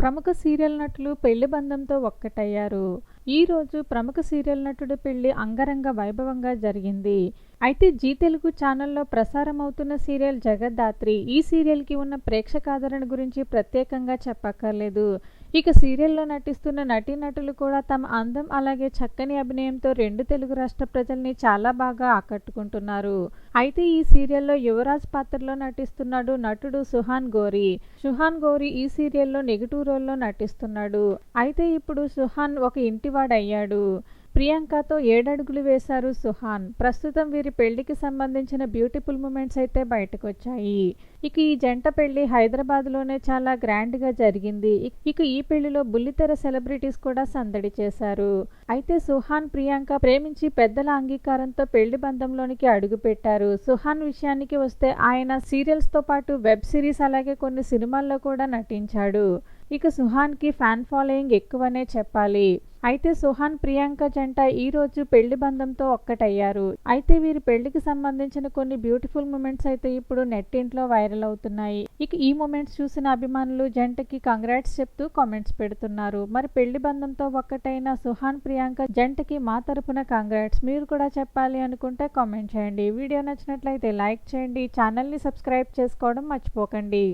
ప్రముఖ సీరియల్ నటులు పెళ్ళి బంధంతో ఒక్కటయ్యారు. ఈ రోజు ప్రముఖ సీరియల్ నటుడు పెళ్ళి అంగరంగ వైభవంగా జరిగింది. అయితే జీ తెలుగు ఛానల్లో ప్రసారం అవుతున్న సీరియల్ జగద్ధాత్రి. ఈ సీరియల్కి ఉన్న ప్రేక్షకాదరణ గురించి ప్రత్యేకంగా చెప్పక్కర్లేదు. ఇక సీరియల్లో నటిస్తున్న నటీనటులు కూడా తమ అందం అలాగే చక్కని అభినయంతో రెండు తెలుగు రాష్ట్ర ప్రజల్ని చాలా బాగా ఆకట్టుకుంటున్నారు. అయితే ఈ సీరియల్లో యువరాజ్ పాత్రలో నటిస్తున్నాడు నటుడు సుహాన్ గోరి. సుహాన్ గోరి ఈ సీరియల్లో నెగిటివ్ రోల్లో నటిస్తున్నాడు. అయితే ఇప్పుడు సుహాన్ ఒక ఇంటివాడయ్యాడు. ప్రియాంకతో ఏడడుగులు వేశారు సుహాన్. ప్రస్తుతం వీరి పెళ్ళికి సంబంధించిన బ్యూటిఫుల్ మూమెంట్స్ అయితే బయటకు వచ్చాయి ఇక ఈ జంట పెళ్ళి హైదరాబాద్లోనే చాలా గ్రాండ్గా జరిగింది. ఇక ఈ పెళ్ళిలో బుల్లితెర సెలబ్రిటీస్ కూడా సందడి చేశారు. అయితే సుహాన్ ప్రియాంక ప్రేమించి పెద్దల అంగీకారంతో పెళ్ళి బంధంలోనికి అడుగుపెట్టారు. సుహాన్ విషయానికి వస్తే ఆయన సీరియల్స్తో పాటు వెబ్ సిరీస్ అలాగే కొన్ని సినిమాల్లో కూడా నటించాడు. ఇక సుహాన్కి ఫ్యాన్ ఫాలోయింగ్ ఎక్కువనే చెప్పాలి. అయితే సుహాన్ ప్రియాంక జంట ఈ రోజు పెళ్ళి బంధంతో ఒక్కటయ్యారు. అయితే వీరి పెళ్ళికి సంబంధించిన కొన్ని బ్యూటిఫుల్ మూమెంట్స్ అయితే ఇప్పుడు నెట్టింట్లో వైరల్ అవుతున్నాయి. ఇక ఈ మూమెంట్స్ చూసిన అభిమానులు జంటకి కంగ్రాట్స్ చెప్తూ కామెంట్స్ పెడుతున్నారు. మరి పెళ్ళి బంధంతో ఒక్కటైన సుహాన్ ప్రియాంక జంటకి మా తరపున కంగ్రాట్స్. మీరు కూడా చెప్పాలి అనుకుంటే కామెంట్ చేయండి. వీడియో నచ్చినట్లయితే లైక్ చేయండి. ఛానల్ని సబ్స్క్రైబ్ చేసుకోవడం మర్చిపోకండి.